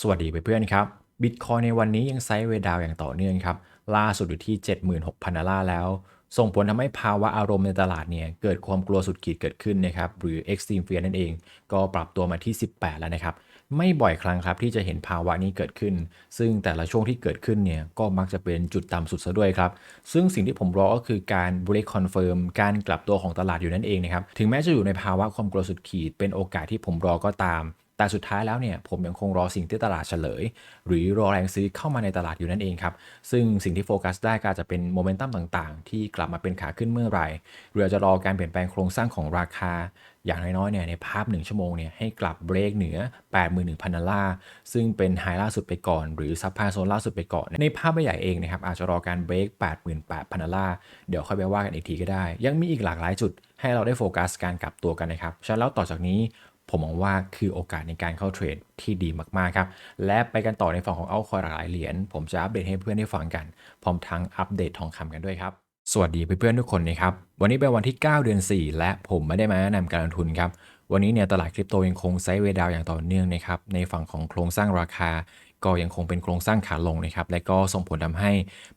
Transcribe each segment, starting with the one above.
สวัสดีเพื่อนๆครับบิตคอยในวันนี้ยังไซด์เวดาวอย่างต่อเนื่องครับ ล่าสุดอยู่ที่ 76,000ดอลลาร์แล้ว ส่งผลทำให้ภาวะอารมณ์ในตลาดเนี่ย เกิดความกลัวสุดขีดเกิดขึ้นนะครับ หรือ extreme fear นั่นเอง ก็ปรับตัวมาที่ 18 แล้วนะครับ ไม่บ่อยครั้งครับที่จะเห็นภาวะนี้เกิดขึ้น ซึ่งแต่ละช่วงที่เกิดขึ้นเนี่ย ก็มักจะเป็นจุดต่ำสุดซะด้วยครับ ซึ่งสิ่งที่ผมรอก็คือการ break confirm การกลับตัวของตลาดอยู่นั่นเองนะครับ ถึงแม้จะอยู่ในภาวะความกลัวสุดขีด เป็นโอกาสที่ผมรอก็ตาม แต่สุดท้ายแล้วเนี่ยผมยังคงรอสิ่งที่ตลาดเฉลย หรือรอแรงซื้อเข้ามาในตลาดอยู่นั่นเองครับ ซึ่งสิ่งที่โฟกัสได้ก็จะเป็นโมเมนตัมต่างๆ ที่กลับมาเป็นขาขึ้นเมื่อไหร่หรืออาจจะรอการเปลี่ยนแปลงโครงสร้างของราคา อย่างน้อยๆเนี่ยในภาพ 1 ชั่วโมงเนี่ยให้กลับเบรกเหนือ 81,000ดอลลาร์ซึ่งเป็นไฮล่าสุดไปก่อน หรือซับพาโซนล่าสุดไปก่อน ในภาพใหญ่เองนะครับอาจจะรอการเบรก88,000ดอลลาร์เดี๋ยวค่อยไปว่ากันอีกทีก็ได้ ยังมีอีกหลากหลายจุดให้เราได้โฟกัสการกลับตัวกันนะครับฉะนั้นแล้วต่อจากนี้ ผมมองว่าคือโอกาสในการเข้าเทรดที่ดีมากๆครับ และไปกันต่อในฝั่งของเอาคอยหลากหลายเหรียญ ผมจะอัปเดตให้เพื่อนได้ฟังกัน พร้อมทั้งอัปเดตทองคำกันด้วยครับ สวัสดีเพื่อนๆทุกคนนะครับ วันนี้เป็นวันที่ 9 เดือน 4 และผมไม่ได้มาแนะนำการลงทุนครับ วันนี้เนี่ยตลาดคริปโตยังคงไซด์เวดาวอย่างต่อเนื่องนะครับ ในฝั่งของโครงสร้างราคา ก็ยังคงเป็นโครงสร้างขาลงนะครับ และก็ส่งผลทำให้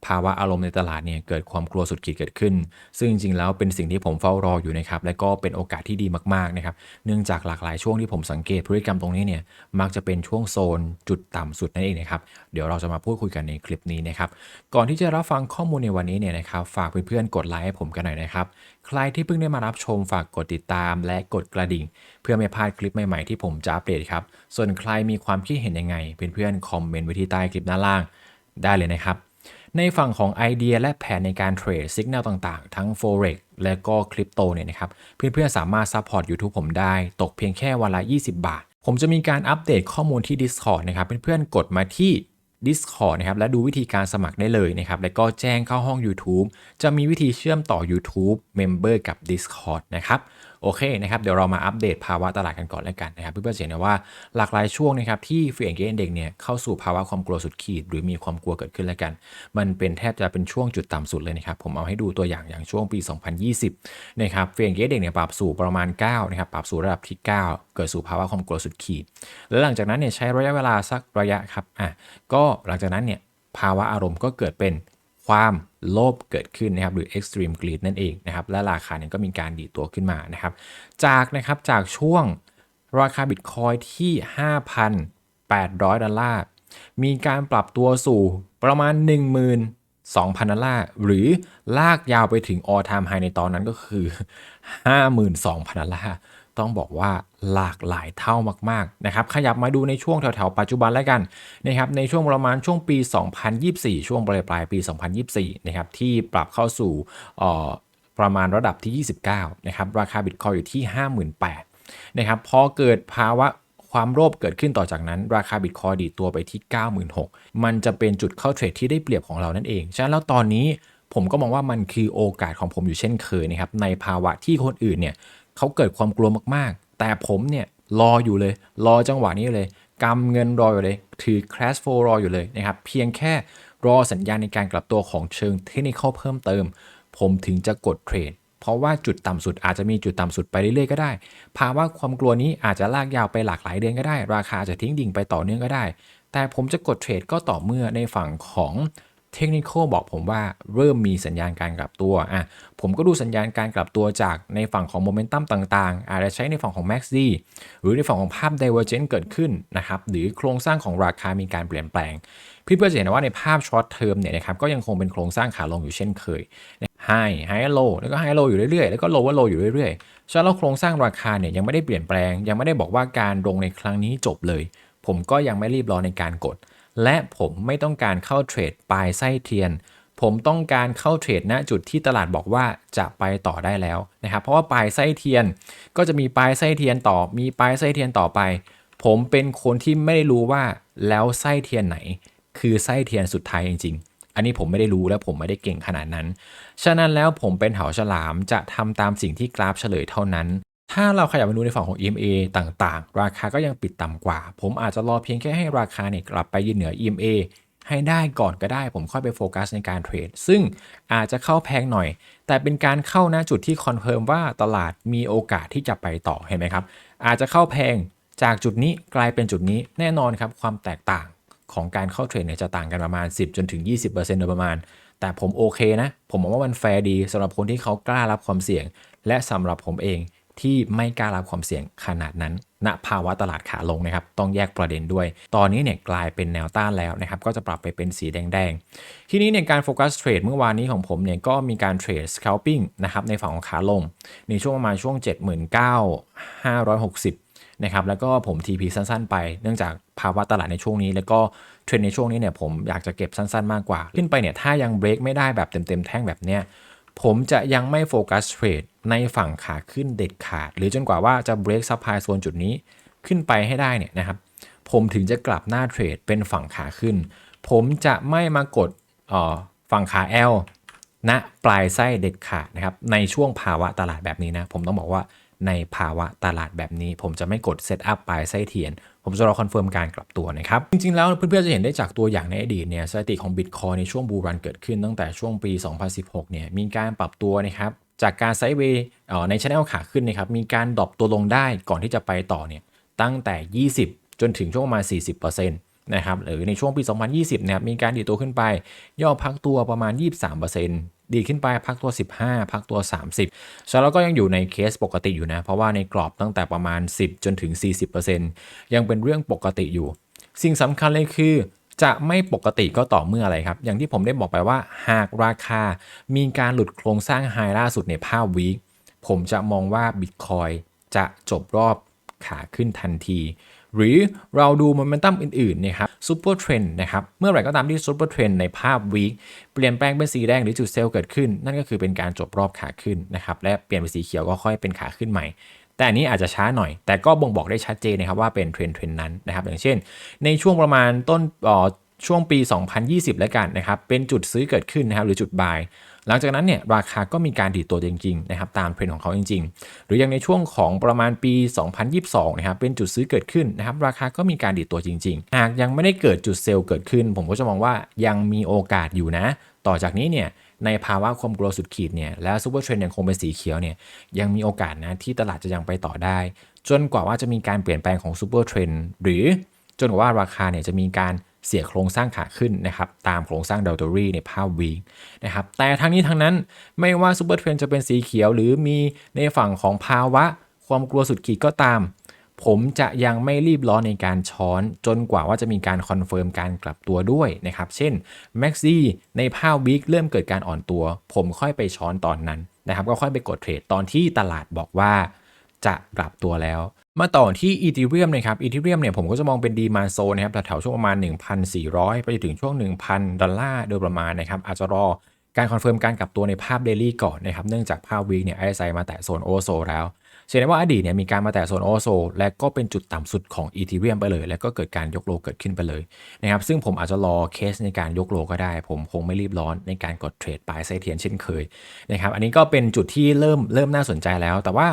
ภาวะอารมณ์ในตลาดเนี่ยเกิดความกลัวสุดขีดเกิดขึ้น ซึ่งจริงๆแล้วเป็นสิ่งที่ผมเฝ้ารออยู่นะครับ และก็เป็นโอกาสที่ดีมากๆนะครับ เนื่องจากหลากหลายช่วงที่ผมสังเกตพฤติกรรมตรงนี้เนี่ย มักจะเป็นช่วงโซนจุดต่ำสุดนั่นเองนะครับ เดี๋ยวเราจะมาพูดคุยกันในคลิปนี้นะครับ ก่อนที่จะรับฟังข้อมูลในวันนี้เนี่ยนะครับ ฝากเพื่อนๆกดไลค์ให้ผมกันหน่อยนะครับ ใครที่เพิ่งได้มารับชมฝากกดติดตาม และกดกระดิ่ง เพื่อไม่พลาดคลิปใหม่ๆที่ผมจะอัปเดตครับ ส่วนใครมีความคิดเห็นยังไงเพื่อนๆคออมเมนต์ไว้ที่ใต้คลิปด้านล่างได้เลยนะครับ ในฝั่งของไอเดียและแผนในการเทรดสัญญาณต่างๆ ทั้ง Forex และก็คริปโตเนี่ยนะครับ เพื่อนๆ สามารถซัพพอร์ต YouTube ผมได้ ตกเพียงแค่วันละ 20 บาท ผมจะมีการอัปเดตข้อมูลที่ Discord นะครับ เพื่อนๆ กดมาที่ Discord นะครับและดูวิธีการสมัครได้เลยนะครับ แล้วก็แจ้งเข้าห้อง YouTube จะมีวิธีเชื่อมต่อ YouTube Member กับ Discord นะครับ โอเคนะครับเดี๋ยวเรามาอัปเดตภาวะตลาดกันก่อนแล้วกันนะครับเพื่อนๆจะเห็นนะว่าหลากหลายช่วงนะครับที่ฟีเอ็นเกนเด็กเนี่ยเข้าสู่ภาวะความกลัวสุดขีด หรือมีความกลัวเกิดขึ้นแล้วกัน มันเป็นแทบจะเป็นช่วงจุดต่ำสุดเลยนะครับผมเอาให้ดูตัวอย่างอย่างช่วงปี 2020นะครับฟีเอ็นเกนเด็กเนี่ยปรับสู่ประมาณ9นะครับปรับสู่ระดับที่ 9 เกิดสู่ภาวะความกลัวสุดขีด แล้วหลังจากนั้นเนี่ยใช้ระยะเวลาสักระยะครับอะก็หลังจากนั้นเนี่ยภาวะอารมณ์ก็เกิดเป็นความ โลภเกิดขึ้นนะครับหรือ extreme greed นั่นเองนะครับและราคาเนี่ยก็มีการดีตัวขึ้นมานะครับจากนะครับจากช่วงราคาบิตคอยที่ 5,800 ดอลลาร์ มีการปรับตัวสู่ประมาณ 12,000 ดอลลาร์ หรือลากยาวไปถึง all time high ในตอนนั้นก็คือ 52,000 ดอลลาร์ ต้องบอกว่าหลากหลายเท่ามากๆนะครับ ขยับมาดูในช่วงแถวๆปัจจุบันแล้วกันนะครับในช่วงประมาณช่วงปี 2024 ช่วงปลายปลายปี 2024 นะครับที่ปรับเข้าสู่ประมาณระดับที่ 29 นะครับ ราคาบิตคอยอยู่ที่ 58,000นะครับพอเกิดภาวะความโลภเกิดขึ้นต่อจากนั้น ราคาบิตคอยดีตัวไปที่ 96,000 มันจะเป็นจุดเข้าเทรดที่ได้เปรียบของเรานั่นเอง ฉะนั้นแล้วตอนนี้ผมก็มองว่ามันคือโอกาสของผมอยู่เช่นเคยนะครับในภาวะที่คนอื่นเนี่ย เขาเกิดความกลัวมากๆ แต่ผมเนี่ยรออยู่เลย รอจังหวะนี้เลยกำเงินรออยู่เลย ถือ crash flow รออยู่เลยนะครับ เพียงแค่รอสัญญาณในการกลับตัวของเชิงเทคนิคเพิ่มเติม ผมถึงจะกดเทรด เพราะว่าจุดต่ำสุดอาจจะมีจุดต่ำสุดไปเรื่อยๆก็ได้ ภาวะความกลัวนี้อาจจะลากยาวไปหลากหลายเดือนก็ได้ ราคาจะทิ้งดิ่งไปต่อเนื่องก็ได้ แต่ผมจะกดเทรดก็ต่อเมื่อในฝั่งของ เทคนิคบอกผมว่าเริ่มมีสัญญาณการกลับตัวอะผมก็ดูสัญญาณการกลับตัวจากในฝั่งของโมเมนตัมต่างๆ อาจจะใช้ในฝั่งของ MACD หรือในฝั่งของภาพ Divergence เกิดขึ้นนะครับหรือโครงสร้างของราคามีการเปลี่ยนแปลง พี่เพื่อนจะเห็นว่าในภาพช็อตเทอมเนี่ยนะครับก็ยังคงเป็นโครงสร้างขาลงอยู่เช่นเคย High High Low แล้วก็ High Low อยู่เรื่อยๆ แล้วก็ Low ว่า Low อยู่เรื่อยๆฉะนั้นโครงสร้างราคาเนี่ยยังไม่ได้เปลี่ยนแปลง ยังไม่ได้บอกว่าการลงในครั้งนี้จบเลย ผมก็ยังไม่รีบร้อนในการกด และผมไม่ต้องการเข้าเทรดปลายไส้เทียน ผมต้องการเข้าเทรดณจุดที่ตลาดบอกว่าจะไปต่อได้แล้วนะครับ เพราะว่าปลายไส้เทียนก็จะมีปลายไส้เทียนต่อ มีปลายไส้เทียนต่อไป ผมเป็นคนที่ไม่ได้รู้ว่าแล้วไส้เทียนไหน คือไส้เทียนสุดท้ายจริง ๆ อันนี้ผมไม่ได้รู้และผมไม่ได้เก่งขนาดนั้น ฉะนั้นแล้วผมเป็นเหาฉลามจะทำตามสิ่งที่กราฟเฉลยเท่านั้น ถ้าเราขยับมาดูในฝั่งของ EMA ต่างๆ ราคาก็ยังปิดต่ำกว่า ผมอาจจะรอเพียงแค่ให้ราคาเนี่ยกลับไปยืนเหนือ EMA ให้ได้ก่อนก็ได้ ผมค่อยไปโฟกัสในการเทรด ซึ่งอาจจะเข้าแพงหน่อย แต่เป็นการเข้าณจุดที่คอนเฟิร์มว่าตลาดมีโอกาสที่จะไปต่อเห็นไหมครับ อาจจะเข้าแพงจากจุดนี้กลายเป็นจุดนี้แน่นอนครับความแตกต่างของการเข้าเทรดเนี่ยจะต่างกันประมาณ 10 จนถึง 20%โดยประมาณ แต่ผมโอเคนะ ผมมองว่ามันแฟร์ดีสำหรับคนที่เขากล้ารับความเสี่ยง และสำหรับผมเอง ที่ไม่กล้ารับความเสี่ยงขนาดนั้น ณภาวะตลาดขาลงนะครับ ต้องแยกประเด็นด้วย ตอนนี้เนี่ยกลายเป็นแนวต้านแล้วนะครับ ก็จะปรับไปเป็นสีแดงๆ ทีนี้ในการโฟกัสเทรดเมื่อวานนี้ของผมเนี่ยก็มีการเทรด scalping นะครับในฝั่งของขาลง ในช่วงประมาณช่วง 79,560นะครับ แล้วก็ผม TP สั้นๆ ไป เนื่องจากภาวะตลาดในช่วงนี้ แล้วก็เทรนในช่วงนี้เนี่ยผมอยากจะเก็บสั้นๆ มากกว่า ขึ้นไปเนี่ยถ้ายังเบรกไม่ได้แบบเต็มๆแท่งแบบเนี้ย ผมจะยังไม่โฟกัสเทรดในฝั่งขาขึ้นเด็ดขาด หรือจนกว่าว่าจะ break supply โซนจุดนี้ขึ้นไปให้ได้เนี่ยนะครับผมถึงจะกลับหน้าเทรดเป็นฝั่งขาขึ้น ผมจะไม่มากดฝั่งขา L ณปลายไส้เด็ดขาดนะครับในช่วงภาวะตลาดแบบนี้นะ ผมต้องบอกว่าในภาวะตลาดแบบนี้ ผมจะไม่กดเซตอัพปลายไส้เทียน ผมจะรอคอนเฟิร์มการกลับตัวนะครับ จริงๆ แล้วเพื่อนๆ จะเห็นได้จากตัวอย่างในอดีตเนี่ยสถิติของ Bitcoin ในช่วงบูรันเกิดขึ้นตั้งแต่ช่วงปี 2016 เนี่ยมีการปรับตัวนะครับจากการไซด์เวย์ในช anel ขาขึ้นนะครับมีการดรอปตัวลงได้ก่อนที่จะไปต่อเนี่ยตั้งแต่ 20 จนถึงช่วงประมาณ 40%นะครับหรือในช่วงปี 2020 นะครับมีการดีดตัวขึ้นไป ย่อพักตัวประมาณ 23% ดีขึ้นไปพักตัว 15 พักตัว 30ฉะนั้นเราก็ยังอยู่ในเคสปกติอยู่นะ เพราะว่าในกรอบตั้งแต่ประมาณ 10 จนถึง 40%ยังเป็นเรื่องปกติอยู่ สิ่งสำคัญเลยคือจะไม่ปกติก็ต่อเมื่ออะไรครับ อย่างที่ผมได้บอกไปว่า หากราคามีการหลุดโครงสร้างไฮล่าสุดในภาพวีคผมจะมองว่า Bitcoin จะจบรอบขาขึ้นทันที หรือเราดูโมเมนตัมอื่นๆนะครับซูเปอร์เทรนด์นะครับเมื่อไหร่ก็ตามที่ซูเปอร์เทรนด์ในภาพวีคเปลี่ยนแปลงเป็นสีแดงหรือจุดเซลล์เกิดขึ้น นั่นก็คือเป็นการจบรอบขาขึ้นนะครับและเปลี่ยนเป็นสีเขียวก็ค่อยเป็นขาขึ้นใหม่แต่อันนี้อาจจะช้าหน่อย แต่ก็บ่งบอกได้ชัดเจนนะครับว่าเป็นเทรนด์เทรนด์นั้นนะครับ อย่างเช่น ในช่วงประมาณต้นช่วงปี 2020 แล้วกันนะครับ เป็นจุดซื้อเกิดขึ้นนะครับหรือจุดบาย หลังจากนั้นเนี่ยราคาก็มีการดีดตัวจริงๆนะครับตามเทรนด์ของเขาจริง ๆ หรืออย่างในช่วงของประมาณปี 2022นะครับเป็นจุดซื้อเกิดขึ้นนะครับราคาก็มีการดีดตัวจริงๆ หากยังไม่ได้เกิดจุดเซลล์เกิดขึ้น ผมก็จะมองว่ายังมีโอกาสอยู่นะ ต่อจากนี้เนี่ยในภาวะความกลัวสุดขีดเนี่ยและซูเปอร์เทรนด์ยังคงเป็นสีเขียวเนี่ยยังมีโอกาสนะที่ตลาดจะยังไปต่อได้ จนกว่าว่าจะมีการเปลี่ยนแปลงของซูเปอร์เทรนด์หรือจนกว่าว่าราคาเนี่ยจะมีการ เสียโครงสร้างขาขึ้นนะครับตามโครงสร้างเดลตอรี่ในภาพวีคนะครับแต่ทั้งนี้ทั้งนั้นไม่ว่าซูเปอร์เทรนจะเป็นสีเขียว หรือมีในฝั่งของภาวะ ความกลัวสุดขีดก็ตาม ผมจะยังไม่รีบร้อนในการช้อนจนกว่าว่าจะมีการคอนเฟิร์มการกลับตัวด้วยนะครับเช่น m a x ซี่ในภาพวีคเริ่มเกิดการอ่อนตัว ผมค่อยไปช้อนตอนนั้นนะครับก็ค่อยไปกดเทรดตอนที่ตลาดบอกว่าจะกลับตัวแล้ว มาต่อที่อีทีเรียมนะครับอีทีเรียมเนี่ยผมก็จะมองเป็นดีมาโซนะครับแถวๆช่วงประมาณ 1,400 ไปจนถึงช่วง 1,000 ดอลลาร์โดยประมาณนะครับอาจจะรอการคอนเฟิร์มการกลับตัวในภาพเดลี่ก่อนนะครับเนื่องจากภาพวีคเนี่ยไอไซมาแตะโซนโอโซแล้วเชื่อได้ว่าอดีตเนี่ยมีการมาแตะโซนโอโซและก็เป็นจุดต่ำสุดของอีทีเรียมไปเลย แล้วก็เกิดการยกโลเกิดขึ้นไปเลยนะครับซึ่งผมอาจจะรอเคสในการยกโลก็ได้ ผมคงไม่รีบร้อนในการกดเทรดปลายไซเทียนเช่นเคยนะครับอันนี้ก็เป็นจุดที่เริ่มเริ่มน่าสนใจแล้ว แต่ว่า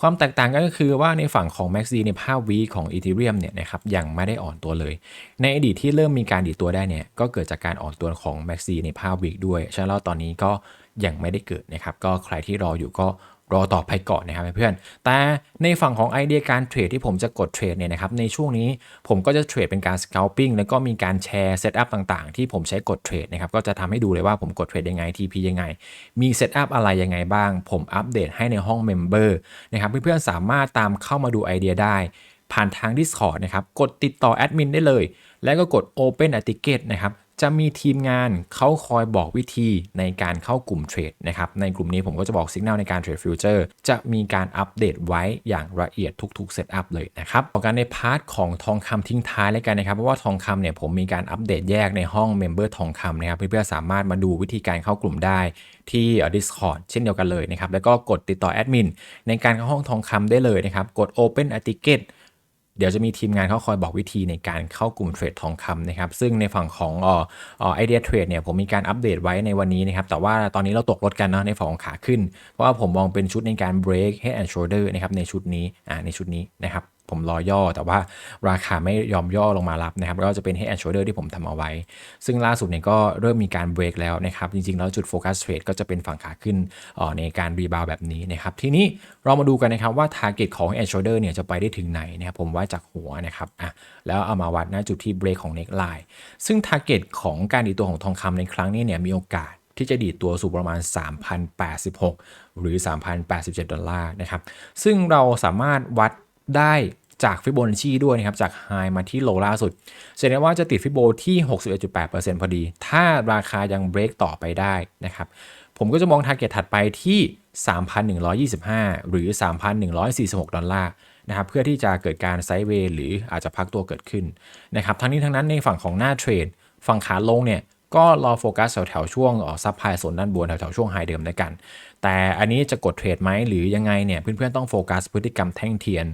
ความแตกต่างกันก็คือว่าในฝั่งของ Max D ในภาพวีของ Ethereum เนี่ยนะครับยังไม่ได้อ่อนตัวเลย ในอดีตที่เริ่มมีการดีตัวได้เนี่ยก็เกิดจากการอ่อนตัวของ Max D ในภาพวีด้วยฉะนั้นแล้วตอนนี้ก็ยังไม่ได้เกิดนะครับก็ใครที่รออยู่ก็ รอต่อไปก่อนนะครับเพื่อน แต่ในฝั่งของไอเดียการเทรดที่ผมจะกดเทรดเนี่ยนะครับ ในช่วงนี้ผมก็จะเทรดเป็นการ scalping แล้วก็มีการแชร์เซตอัพต่างๆ ที่ผมใช้กดเทรดนะครับ ก็จะทำให้ดูเลยว่าผมกดเทรดยังไง TP ยังไง มีเซตอัพอะไรยังไงบ้าง ผมอัปเดตให้ในห้อง Member นะครับ เพื่อนๆสามารถตามเข้ามาดูไอเดียได้ผ่านทาง Discord นะครับ กดติดต่อแอดมินได้เลย แล้วก็กด Open a Ticket นะครับ จะมีทีมงานเขาคอยบอกวิธีในการเข้ากลุ่มเทรดนะครับ ในกลุ่มนี้ผมก็จะบอกสัญญาณในการเทรดฟิวเจอร์จะมีการอัปเดตไว้อย่างละเอียดทุกๆเซตอัพเลยนะครับต่อกันในพาร์ทของทองคำทิ้งท้ายเลยกันนะครับ เพราะว่าทองคำเนี่ยผมมีการอัปเดตแยกในห้องเมมเบอร์ทองคำนะครับเพื่อนๆสามารถมาดูวิธีการเข้ากลุ่มได้ที่ Discord เช่นเดียวกันเลยนะครับ แล้วก็กดติดต่อแอดมินในการเข้าห้องทองคำได้เลยนะครับ กด Open a Ticket เดี๋ยวจะมีทีมงานเขาคอยบอกวิธีในการเข้ากลุ่มเทรดทองคำนะครับ ซึ่งในฝั่งของไอเดียเทรดเนี่ยผมมีการอัปเดตไว้ในวันนี้นะครับ แต่ว่าตอนนี้เราตกรถกันเนาะในฝั่งของขาขึ้น เพราะว่าผมมองเป็นชุดในการ break head and shoulder นะครับในชุดนี้อ่าในชุดนี้นะครับ ผมรอย่อ แต่ว่าราคาไม่ยอมย่อลงมารับนะครับ ก็จะเป็น head and shoulder ที่ผมทำเอาไว้ ซึ่งล่าสุดเนี่ยก็เริ่มมีการเบรกแล้วนะครับ จริงๆ แล้วจุดโฟกัสเทรดก็จะเป็นฝั่งขาขึ้นออในการรีบาวแบบนี้นะครับ ทีนี้เรามาดูกันนะครับว่า target ของ head and shoulder เนี่ยจะไปได้ถึงไหนนะครับผมว่าจากหัวนะครับอะแล้วเอามาวัดหน้าจุดที่เบรกของ neckline ซึ่ง target ของการดีตัวของทองคำในครั้งนี้เนี่ยมีโอกาสที่จะดีดตัวสู่ประมาณ 3,086 หรือ 3,087 ดอลลาร์นะครับ ซึ่งเราสามารถวัด ได้จากฟิโบนัชชีด้วยนะครับ จากไฮมาที่โลล่าสุดแสดงว่าจะติดฟิโบที่ 61.8%พอดี ถ้าราคายังเบรกต่อไปได้นะครับ ผมก็จะมองทาร์เก็ตถัดไปที่ 3,125 หรือ 3,146 ดอลลาร์นะครับเพื่อที่จะเกิดการไซด์เวย์หรืออาจจะพักตัวเกิดขึ้นนะครับทั้งนี้ทั้งนั้นในฝั่งของหน้าเทรดฝั่งขาลงเนี่ย ก็รอโฟกัสแถวๆช่วงซับไพโซนด้านบนแถวๆช่วงไฮเดิมด้วยกัน แต่อันนี้จะกดเทรดไหมหรือยังไงเนี่ยเพื่อนๆต้องโฟกัสพฤติกรรมแท่งเทียน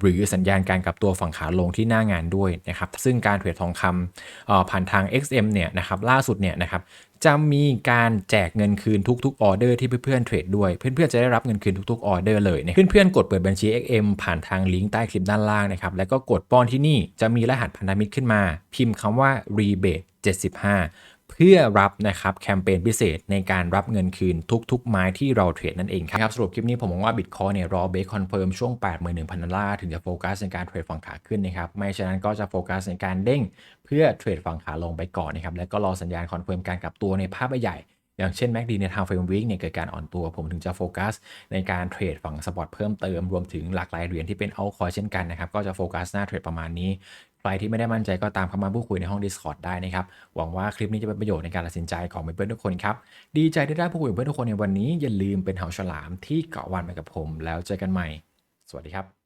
หรือสัญญาณการกลับตัวฝั่งขาลงที่หน้างานด้วยนะครับซึ่งการเทรดทองคำออผ่านทาง XM เนี่ยนะครับล่าสุดเนี่ยนะครับจะมีการแจกเงินคืนทุกๆออเดอร์ที่เพื่อนๆเทรดด้วย เพื่อนๆจะได้รับเงินคืนทุกๆออเดอร์เลยเนะเพื่อนๆกดเปิดบัญชี XM ผ่านทางลิงก์ใต้คลิปด้านล่างนะครับแล้วก็กดป้อนที่นี่จะมีรหัสพันธมิตรขึ้นมา พิมพ์คำว่า rebate 75 เพื่อรับนะครับแคมเปญพิเศษในการรับเงินคืนทุกๆ ไม้ที่เราเทรดนั่นเองครับสรุปคลิปนี้ผมมองว่าบิตคอยเนี่ยรอเบรกคอนเฟิร์มช่วง 81,000ดอลลาร์ถึงจะโฟกัสในการเทรดฝั่งขาขึ้นนะครับไม่ฉะนั้นก็จะโฟกัสในการเด้งเพื่อเทรดฝั่งขาลงไปก่อนนะครับแล้วก็รอสัญญาณคอนเฟิร์มการกลับตัวในภาพใหญ่อย่างเช่น MACD ในทางเฟรมวิกเนี่ยเกิดการอ่อนตัว ผมถึงจะโฟกัส ในการเทรดฝั่งสปอตเพิ่มเติม รวมถึงหลากหลายเหรียญที่เป็นเอาคอยเช่นกันนะครับ ก็จะโฟกัสหน้าเทรดประมาณนี้ ใครที่ไม่ได้มั่นใจก็ตามเข้ามาพูดคุยในห้อง Discord ได้นะครับ หวังว่าคลิปนี้จะเป็นประโยชน์ในการตัดสินใจของเพื่อนๆทุกคนครับ ดีใจที่ได้พูดคุยกับเพื่อนทุกคนในวันนี้ อย่าลืมเป็นเหาฉลามที่เกาะวันไปกับผม แล้วเจอกันใหม่ สวัสดีครับ